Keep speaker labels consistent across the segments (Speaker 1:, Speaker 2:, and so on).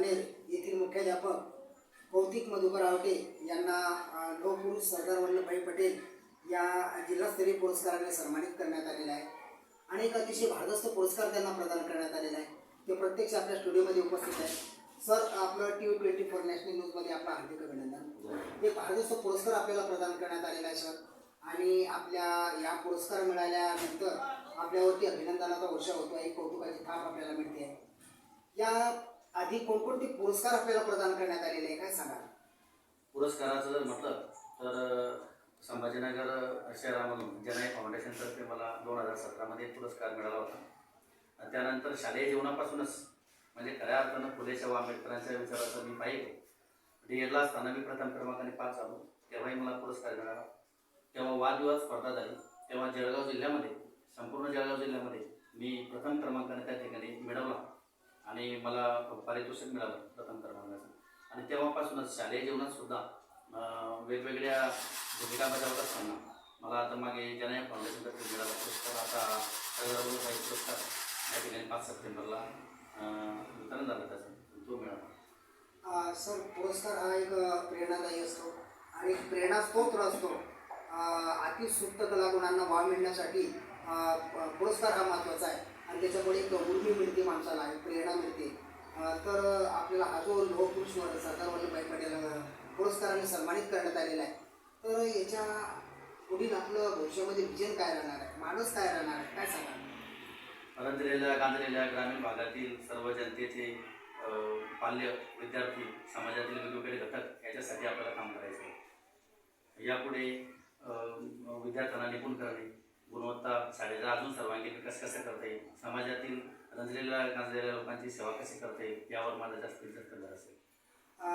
Speaker 1: तालुका येथील मुख्याध्यापक कौतिक मधुकर आवटे यांना लोकपुरुष सरदार वल्लभभाई पटेल या जिल्हास्तरीय पुरस्काराने सन्मानित करण्यात आलेला आहे. आणि एक अतिशय भारदस्त पुरस्कार त्यांना प्रदान करण्यात आलेला आहे ते प्रत्यक्ष आपल्या स्टुडिओमध्ये उपस्थित आहे सर आपलं टी ट्वेंटी फोर नॅशनल न्यूजमध्ये आपलं हार्दिक अभिनंदन. एक भारदस्त पुरस्कार आपल्याला प्रदान करण्यात आलेला आहे सर. आणि आपल्या या पुरस्कार मिळाल्यानंतर आपल्यावरती अभिनंदनाचा वर्षा होतो एक कौतुकाची थाप आपल्याला मिळते. आहे या आधी कोणकोणते पुरस्कार आपल्याला प्रदान करण्यात आलेले आहे काय सांगा
Speaker 2: पुरस्काराचं जर म्हटलं तर संभाजीनगर शहरामधून जनय फाउंडेशनतर्फे मला दोन हजार सतरामध्ये पुरस्कार मिळाला होता. त्यानंतर शालेय जीवनापासूनच म्हणजे खऱ्या अर्थानं फुले शाहू आंबेडकरांच्या विचाराचं मी पाहिजे डी एडला असताना मी प्रथम क्रमांकाने पास झालो. तेव्हाही मला पुरस्कार मिळाला. तेव्हा वादविवाद स्पर्धा झाली. तेव्हा जळगाव जिल्ह्यामध्ये संपूर्ण जळगाव जिल्ह्यामध्ये मी प्रथम क्रमांकाने त्या ठिकाणी मिळवला. आणि मला पारितोषिक मिळालं प्रथम क्रमांकाचं आणि तेव्हापासूनच शालेय जीवनात सुद्धा वेगवेगळ्या भूमिका बजावत असताना मला आता मागे जनया फाउंडेशनतर्फे मिळाला पुरस्कार आता सरदार पुरस्कार या ठिकाणी पाच सप्टेंबरला वितरण झालं त्याचं. तो मिळाला
Speaker 1: सर पुरस्कार हा एक प्रेरणादायी असतो आणि एक स्तोत्र असतो. अतिसुप्त कलागुणांना वाव मिळण्यासाठी पुरस्कार हा महत्त्वाचा आहे. आणि त्याच्यामुळे एक उर्मी मिळते माणसाला एक प्रेरणा मिळते. तर आपल्याला हा जो लोहपुरुष वर- सरदार वल्लभभाई पटेल पुरस्काराने सन्मानित करण्यात आलेला आहे. तर याच्या पुढील आपलं भविष्यामध्ये विजन काय राहणार आहे? माणूस काय राहणार आहे? काय सांगा
Speaker 2: रंजलेल्या गांजलेल्या ग्रामीण भागातील सर्व जनतेचे पाल्य बाल्य विद्यार्थी समाजातील वेगवेगळे घटक याच्यासाठी आपल्याला काम करायचं आहे. यापुढे विद्यार्थ्यांना निपुण करणे. गुणवत्ता शाळेचा अजून सर्वांगीण विकास कसा करता येईल? समाजातील रंजलेल्या गांजलेल्या लोकांची सेवा कशी करता येईल? यावर माझा जास्त भर असेल.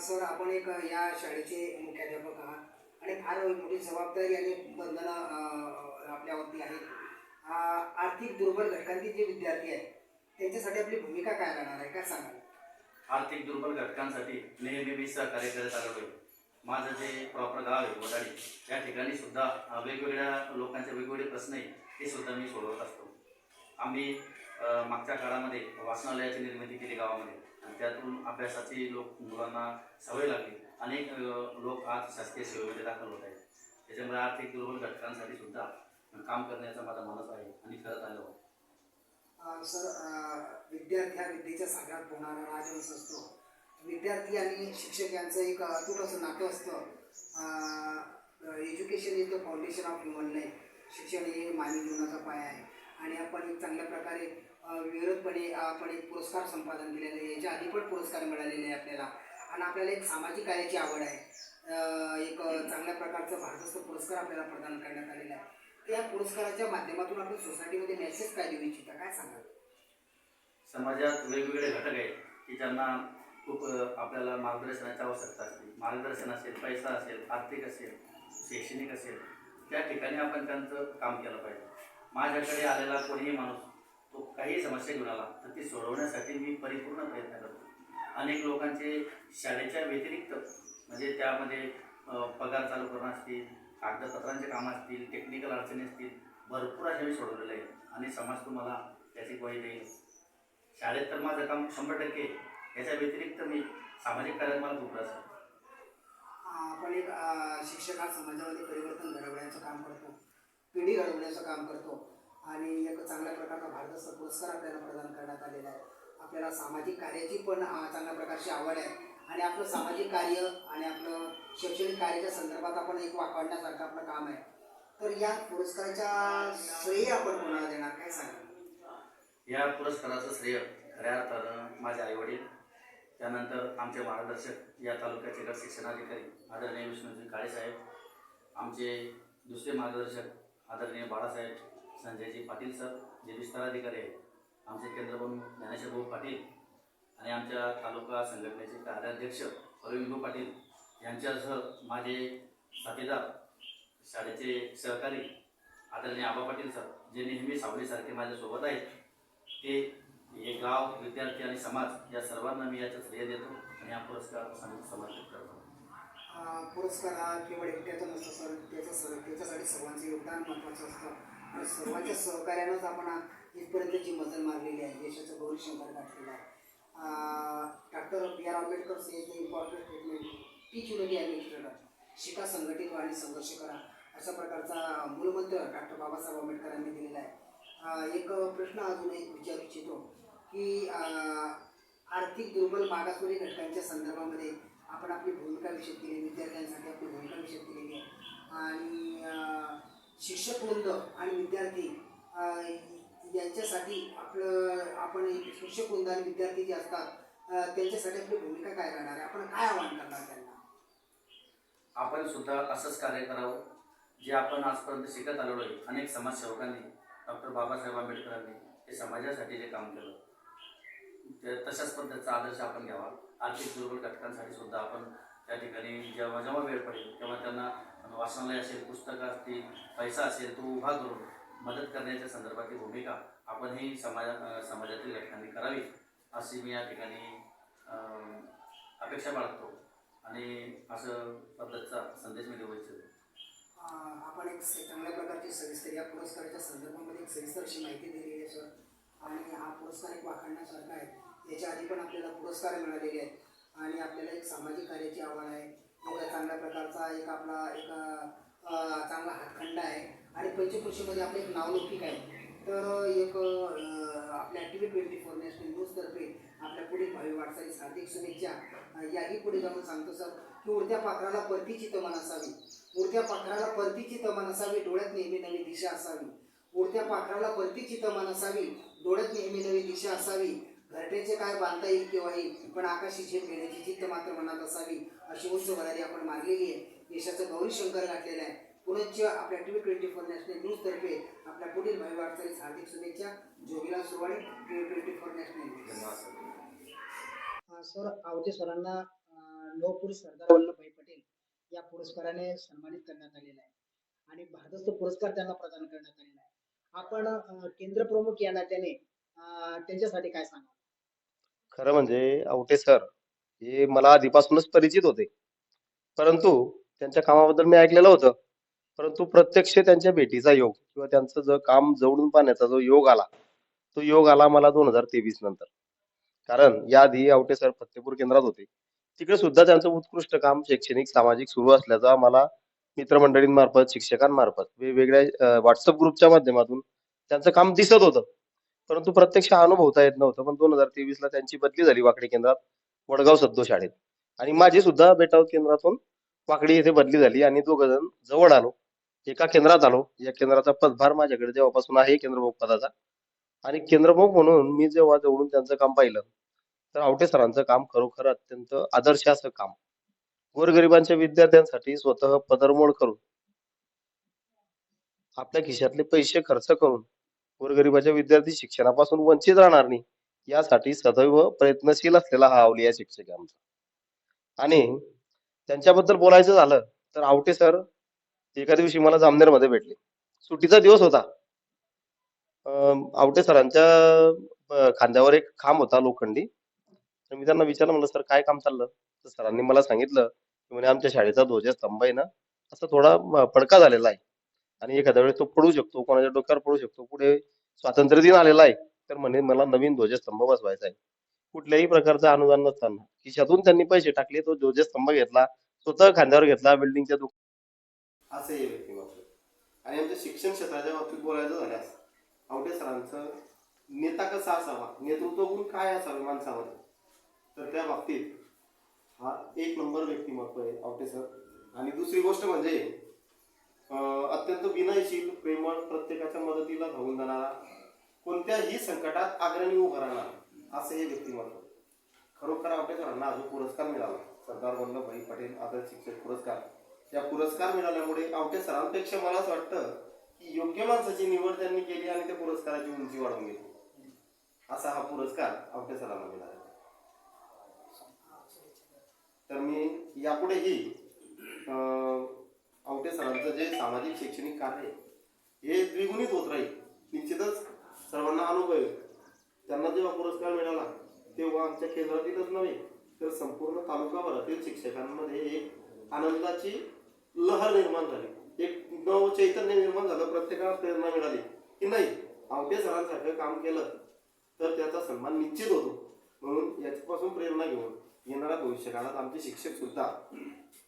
Speaker 1: सर आपण एक या शाळेचे मुख्याध्यापक आहात आणि फार मोठी जबाबदारी आणि बंधनं आपल्यावरती आहेत. आर्थिक दुर्बल घटकांतील जे विद्यार्थी आहेत त्यांच्यासाठी आपली भूमिका काय राहणार आहे? काय सांगाल?
Speaker 2: आर्थिक दुर्बल घटकांसाठी नेहमी मी सहकार्य करत आलेलो आहे माझं जे प्रॉपर गाव आहे वडाळी त्या ठिकाणी सुद्धा वेगवेगळ्या लोकांचे वेगवेगळे प्रश्न आहे ते सुद्धा मी सोडवत असतो. आम्ही मागच्या काळामध्ये वाचनालयाची निर्मिती केली गावामध्ये. आणि त्यातून अभ्यासाची लोक मुलांना सवय लागली. अनेक लोक आज शासकीय सेवेमध्ये दाखल होत आहेत. त्याच्यामुळे आर्थिक दुर्बल घटकांसाठी सुद्धा काम करण्याचा माझा मनस आहे आणि करत आलो आहे
Speaker 1: सर विद्यार्थी हा विद्येच्या सागरात होणारा राजवंश असतो. विद्यार्थी आणि शिक्षक यांचं एक अतूट असं नातं असतं. Education is the foundation of human life शिक्षण हे मानवी जीवनाचा पाया आहे. आणि आपण एक चांगल्या प्रकारे विरोधपणे आपण एक पुरस्कार संपादन केलेले आहे. याच्या आधी पण पुरस्कार मिळालेले आहे आपल्याला. आणि आपल्याला एक सामाजिक कार्याची आवड आहे. एक चांगल्या प्रकारचं भारतस्थ पुरस्कार आपल्याला प्रदान करण्यात आलेला आहे. त्या पुरस्काराच्या माध्यमातून आपण सोसायटीमध्ये मेसेज काय देऊ इच्छिता? काय सांगाल?
Speaker 2: समाजात वेगवेगळे घटक आहेत की ज्यांना खूप आपल्याला मार्गदर्शनाची आवश्यकता असते. मार्गदर्शन असेल पैसा असेल आर्थिक असेल शैक्षणिक असेल त्या ठिकाणी आपण त्यांचं काम केलं पाहिजे. माझ्याकडे आलेला कोणीही माणूस तो काही समस्या घेऊन आला तर ती सोडवण्यासाठी मी परिपूर्ण प्रयत्न करतो. अनेक लोकांचे शाळेच्या व्यतिरिक्त म्हणजे त्यामध्ये पगार चालू करणं असतील कागदपत्रांचे कामं असतील टेक्निकल अडचणी असतील भरपूर अशा मी सोडवलेले आहेत. आणि समाज तुम्हाला त्याची ग्वाही देईल. शाळेत तर माझं काम शंभर टक्के याच्या व्यतिरिक्त मी सामाजिक कार्यात मला खूप रस आहे.
Speaker 1: आपण एक शिक्षक हा समाजामध्ये परिवर्तन घडवण्याचं काम करतो. पिढी घडवण्याचं काम करतो. आणि एक चांगल्या प्रकारचा भारतस्थ पुरस्कार आपल्याला प्रदान करण्यात आलेला आहे. आपल्याला सामाजिक कार्याची पण चांगल्या प्रकारची आवड आहे. आणि आपलं सामाजिक कार्य आणि आपलं शैक्षणिक कार्याच्या संदर्भात आपण एक वाकाडण्यासारखं आपलं काम आहे. तर या पुरस्काराच्या श्रेय आपण कोणाला देणार? काय सांगा
Speaker 2: या पुरस्काराचं श्रेय खऱ्या अर्थानं माझे आईवडील त्यानंतर आमचे मार्गदर्शक या तालुक्याचे गट शिक्षणाधिकारी आदरणीय विष्णूजी काळेसाहेब आमचे दुसरे मार्गदर्शक आदरणीय बाळासाहेब संजयजी पाटील सर जे विस्ताराधिकारी आहेत आमचे केंद्रप्रमुख ज्ञानेश्वर भाऊ पाटील आणि आमच्या तालुका संघटनेचे कार्याध्यक्ष अरविंद भाऊ पाटील यांच्यासह माझे साथीदार शाळेचे सहकारी आदरणीय आबा पाटील सर जे नेहमी सावलीसारखे माझ्यासोबत आहेत ते हे गाव विद्यार्थी आणि समाज या सर्वांना मी याचं श्रेय देतो आणि हा पुरस्कार समर्पित करतो.
Speaker 1: पुरस्कार हा केवळ एकट्याचा नसतो सर त्याचं सर त्याच्यासाठी सर्वांचं योगदान महत्त्वाचं असतं. आणि सर्वांच्या सहकार्यानंच आपण इथपर्यंतची मजल मारलेली आहे देशाचं गौरीशंकर गाठलेलं आहे. Doctor B R Ambedkar says important statement teach unity and शिका संघटित व्हा आणि संघर्ष करा. अशा प्रकारचा मूलमंत्र डॉक्टर बाबासाहेब आंबेडकरांनी दिलेला आहे. एक प्रश्न अजून एक विचारू इच्छितो. की आर्थिक दुर्बल मागासवर्गीय घटकांच्या संदर्भामध्ये आपण आपली भूमिका विषय केली विद्यार्थ्यांसाठी आपली भूमिका विषय केलेली आहे. आणि शिक्षक वृंद आणि विद्यार्थी यांच्यासाठी आपलं आपण शिक्षक वृंद आणि विद्यार्थी जे असतात त्यांच्यासाठी आपली भूमिका काय राहणार आहे? आपण काय आव्हान करणार त्यांना?
Speaker 2: आपण सुद्धा असंच कार्य करावं जे आपण आजपर्यंत शिकत आलेलो आहे. अनेक समाजसेवकांनी डॉक्टर बाबासाहेब आंबेडकरांनी हे समाजासाठी जे काम केलं. तशाच पद्धतीचा आदर्श आपण घ्यावा. आर्थिक दुर्बल घटकांसाठी सुद्धा आपण त्या ठिकाणी जेव्हा जेव्हा वेळ पडेल तेव्हा त्यांना वाचनालय असेल पुस्तकं असतील पैसा असेल तो उभा करून मदत करण्याच्या संदर्भातली भूमिका आपण ही समाजा समाजातील घटकांनी करावी अशी मी या ठिकाणी अपेक्षा बाळगतो आणि असं पद्धतचा संदेश मी देऊ इच्छितो.
Speaker 1: आपण एक चांगल्या प्रकारची सविस्तर या पुरस्काराच्या संदर्भामध्ये एक सविस्तर अशी माहिती दिलेली आहे सर. आणि हा पुरस्कार एक वाखाणण्यासारखा आहे. याच्या आधी पण आपल्याला पुरस्कार मिळालेले आहेत. आणि आपल्याला एक सामाजिक कार्याची आव्हान आहे. एक चांगल्या प्रकारचा एक आपला एक चांगला हातखंडा आहे. आणि पंचकृषीमध्ये आपलं एक नावलौकिक आहे. तर एक आपल्या T V twenty four national न्यूजतर्फे आपल्या पुढील भावी वाटचालीस हार्दिक शुभेच्छा. याही पुढे जाऊन सांगतो सर की उडत्या पाखराला परतीची तमान असावी. उडत्या पाखराला परतीची तमान असावी डोळ्यात नेहमी नवी दिशा असावी. उडत्या पाखराला परतीची तमान असावी डोळ्यात नेहमी नवी दिशा असावी. घरटेचे काय बांधता येईल किंवा येईल पण आकाशी झेप घेण्याची जिद्द मात्र मनात असावी अशी उंच वरारी आपण मारलेली आहे. देशाचं गौरी शंकर गाठलेलं आहे. पुनश्च आपल्या T V twenty four national न्यूजतर्फे आपल्या पुढील भावी वाटचालीस हार्दिक शुभेच्छा. जोगिला Surwadi T V twenty four national news.
Speaker 2: Sir
Speaker 1: आवते सरांना लोहपुरुष सरदार वल्लभभाई पटेल या पुरस्काराने सन्मानित करण्यात आलेला आहे. आणि भारतस्थ पुरस्कार त्यांना प्रदान करण्यात आलेला आहे. आपण केंद्र प्रमुख या नात्याने त्यांच्यासाठी काय सांगा
Speaker 3: खरं म्हणजे आवटे सर हे मला आधीपासूनच परिचित होते. परंतु त्यांच्या कामाबद्दल मी ऐकलेलं होतं. परंतु प्रत्यक्ष त्यांच्या भेटीचा योग किंवा त्यांचं जो काम जवळून पाहण्याचा जो योग आला तो योग आला मला दोन हजार तेवीस नंतर. कारण याआधी आवटे सर फतेपूर केंद्रात होते. तिकडे सुद्धा त्यांचं उत्कृष्ट काम शैक्षणिक सामाजिक सुरू असल्याचा मला मित्रमंडळींमार्फत शिक्षकांमार्फत वेगवेगळ्या व्हॉट्सअप ग्रुपच्या माध्यमातून त्यांचं काम दिसत होतं. परंतु प्रत्यक्ष अनुभवता येत नव्हतं. पण दोन हजार तेवीस ला त्यांची बदली झाली वाकडी केंद्रात वडगाव सद्दो शाळेत. आणि माझी सुद्धा बेटाव केंद्रातून वाकडी येथे बदली झाली आणि दोघ जण जवळ आलो. एका केंद्रात आलो. या केंद्राचा पदभार माझ्याकडे जेव्हापासून आहे केंद्रप्रमुख पदाचा. आणि केंद्रप्रमुख म्हणून मी जेव्हा जवळून त्यांचं काम पाहिलं तर आवटे सरांचं काम खरोखर अत्यंत आदर्श असं काम. गोरगरिबांच्या विद्यार्थ्यांसाठी स्वतः पदरमोड करून आपल्या खिशातले पैसे खर्च करून गोरगरिबाच्या विद्यार्थी शिक्षणापासून वंचित राहणार नाही यासाठी सदैव प्रयत्नशील असलेला हा अवलिया शिक्षक आहे आमचा. आणि त्यांच्याबद्दल बोलायचं झालं तर आवटे सर एका दिवशी मला जामनेरमध्ये भेटले. सुट्टीचा दिवस होता. आवटे सरांच्या खांद्यावर एक खांब होता लोखंडी. तर मी त्यांना विचारलं म्हणलं सर काय काम चाललं? तर सरांनी मला सांगितलं की म्हणे आमच्या शाळेचा ध्वजस्तंभ आहे ना असा थोडा फडका पडका झालेला आहे. आणि एखाद्या वेळेस तो पडू शकतो कोणाच्या डोक्यावर पडू शकतो. पुढे स्वातंत्र्य दिन आलेला आहे तर म्हणे मला नवीन ध्वजस्तंभ बसवायचा आहे. कुठल्याही प्रकारचं अनुदान नसताना. खिशातून त्यांनी पैसे टाकले तो ध्वजस्तंभ घेतला स्वतः खांद्यावर घेतला बिल्डिंगच्या दुकान
Speaker 4: असे हे व्यक्तिमत्व आणि आमच्या शिक्षण क्षेत्राच्या बाबतीत बोलायचं झाल्यास आवटे सरांचं नेता कसा असावा? नेतृत्व गुण काय असावे माणसामध्ये तर त्या बाबतीत हा एक नंबर व्यक्तिमत्व आहे आवटे सर. आणि दुसरी गोष्ट म्हणजे अत्यंत विनयशील प्रेमळ प्रत्येकाच्या मदतीला धावून जाणारा कोणत्याही संकटात अग्रणी उभा राहणार असं हे व्यक्तिमत्व. खरोखर आंबेडकरांना सरांना पुरस्कार मिळाला. सरदार वल्लभभाई पटेल आदर्श शिक्षक पुरस्कार. या पुरस्कार मिळाल्यामुळे आवटे सरांपेक्षा मला असं वाटतं की योग्य माणसाची निवड त्यांनी केली आणि त्या पुरस्काराची उंची वाढवून गेली. असा हा पुरस्कार आवटे सरांना मिळाला. तर मी यापुढेही आवटे सरांचं जे सामाजिक शैक्षणिक कार्य आहे हे द्विगुणित होत राहील. निश्चितच सर्वांना अनुभव आहे त्यांना जेव्हा पुरस्कार मिळाला तेव्हा आमच्या केंद्रातीलच नव्हे तर संपूर्ण तालुकाभरातील शिक्षकांमध्ये एक आनंदाची लहर निर्माण झाली. एक नव चैतन्य निर्माण झालं प्रत्येकाला प्रेरणा मिळाली. की नाही आवटे सरांसारखं काम केलं तर त्याचा सन्मान निश्चित होतो. म्हणून याच्यापासून प्रेरणा घेऊन येणाऱ्या भविष्यकाळात आमचे शिक्षक सुद्धा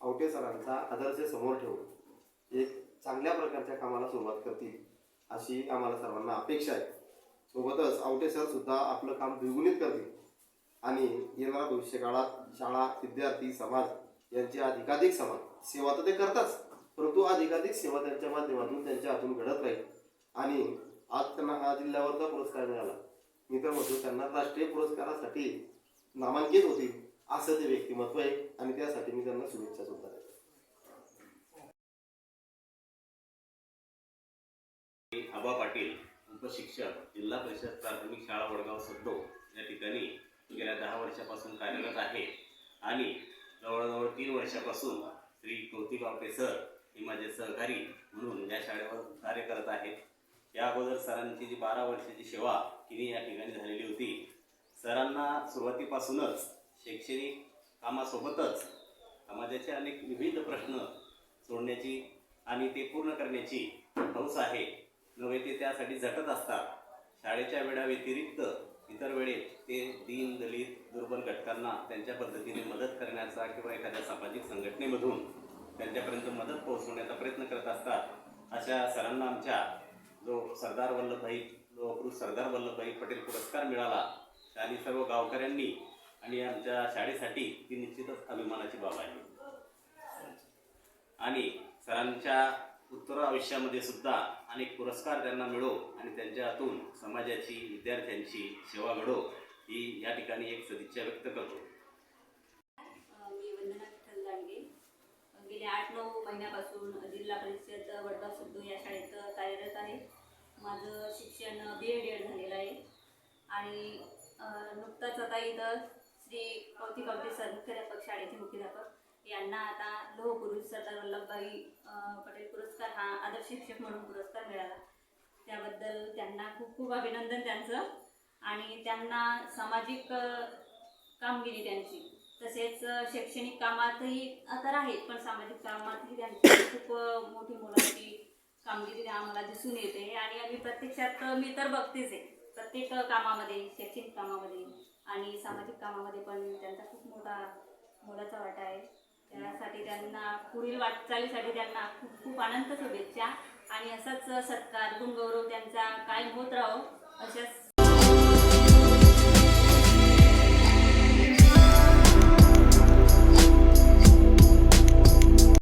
Speaker 4: आवटे सरांचा आदर्श समोर ठेवून एक चांगल्या प्रकारच्या कामाला सुरुवात करतील अशी आम्हाला सर्वांना अपेक्षा आहे. सोबतच आवटे सर सुद्धा आपलं काम द्विगुणित करतील. आणि येणाऱ्या भविष्यकाळात शाळा विद्यार्थी समाज यांची अधिकाधिक समाज सेवा तर ते करतात परंतु अधिकाधिक सेवा त्यांच्या माध्यमातून त्यांच्या हातून घडत राहील. आणि आज त्यांना हा जिल्ह्यावरचा पुरस्कार मिळाला. मी तर म्हणतो त्यांना राष्ट्रीय पुरस्कारासाठी नामांकित होतील. असं ते व्यक्तिमत्व आहे आणि त्यासाठी मी त्यांना शुभेच्छा सुद्धा देतो.
Speaker 5: आबा पाटील उपशिक्षक जिल्हा परिषद प्राथमिक शाळा वडगाव सद्दो. या ठिकाणी गेल्या दहा वर्षापासून कार्यरत आहे. आणि जवळजवळ तीन वर्षापासून श्री कौतिक आवटे सर हे माझे सहकारी म्हणून या शाळेवर कार्य करत आहेत. या अगोदर सरांची जी बारा वर्षाची सेवा तिने या ठिकाणी झालेली होती. सरांना सुरुवातीपासूनच शैक्षणिक कामासोबतच समाजाचे अनेक विविध प्रश्न सोडण्याची आणि ते पूर्ण करण्याची हौस आहे. नव्हे ते त्यासाठी झटत असतात. शाळेच्या वेळाव्यतिरिक्त इतर वेळेत ते दीन दलित दुर्बल घटकांना त्यांच्या पद्धतीने मदत करण्याचा किंवा एखाद्या सामाजिक संघटनेमधून त्यांच्यापर्यंत मदत पोहोचवण्याचा प्रयत्न करत असतात. अशा सरांना आमच्या जो सरदार वल्लभभाई लोहपुरुष सरदार वल्लभभाई पटेल पुरस्कार मिळाला आणि सर्व गावकऱ्यांनी आणि आमच्या शाळेसाठी ती निश्चितच अभिमानाची बाब आहे. आणि सरांच्या उत्तर आयुष्यामध्ये सुद्धा अनेक पुरस्कार त्यांना मिळो आणि त्यांच्या हातून समाजाची विद्यार्थ्यांची सेवा घडो ही या ठिकाणी एक सदिच्छा व्यक्त करतो.
Speaker 6: मी वंदना विठ्ठल दांडगे गेल्या आठ नऊ महिन्यापासून जिल्हा परिषद वडगाव सुद्दू या शाळेत कार्यरत आहे. माझं शिक्षण बी एड झालेलं आहे. आणि नुकताच आता इथं श्री कौतिक अवटे सर शाळेचे मुख्याध्यापक यांना आता लोहगुरु सरदार वल्लभभाई पटेल पुरस्कार हा आदर्श शिक्षक म्हणून पुरस्कार मिळाला. त्याबद्दल त्यांना खूप खूप अभिनंदन त्यांचं. आणि त्यांना सामाजिक कामगिरी त्यांची. तसेच शैक्षणिक कामातही तर आहेत पण सामाजिक कामातही त्यांची खूप मोठी मुलांची कामगिरी आम्हाला दिसून येते. आणि आम्ही प्रत्यक्षात मी तर बघतेच आहे. प्रत्येक कामामध्ये शैक्षणिक कामामध्ये. आणि सामाजिक कामामध्ये पण त्यांचा खूप मोठा मोलाचा वाटा आहे. त्यासाठी त्यांना पुढील वाटचालीसाठी त्यांना खूप खूप आनंद शुभेच्छा. आणि असाच सत्कार गुणगौरव त्यांचा कायम होत राहो अशाच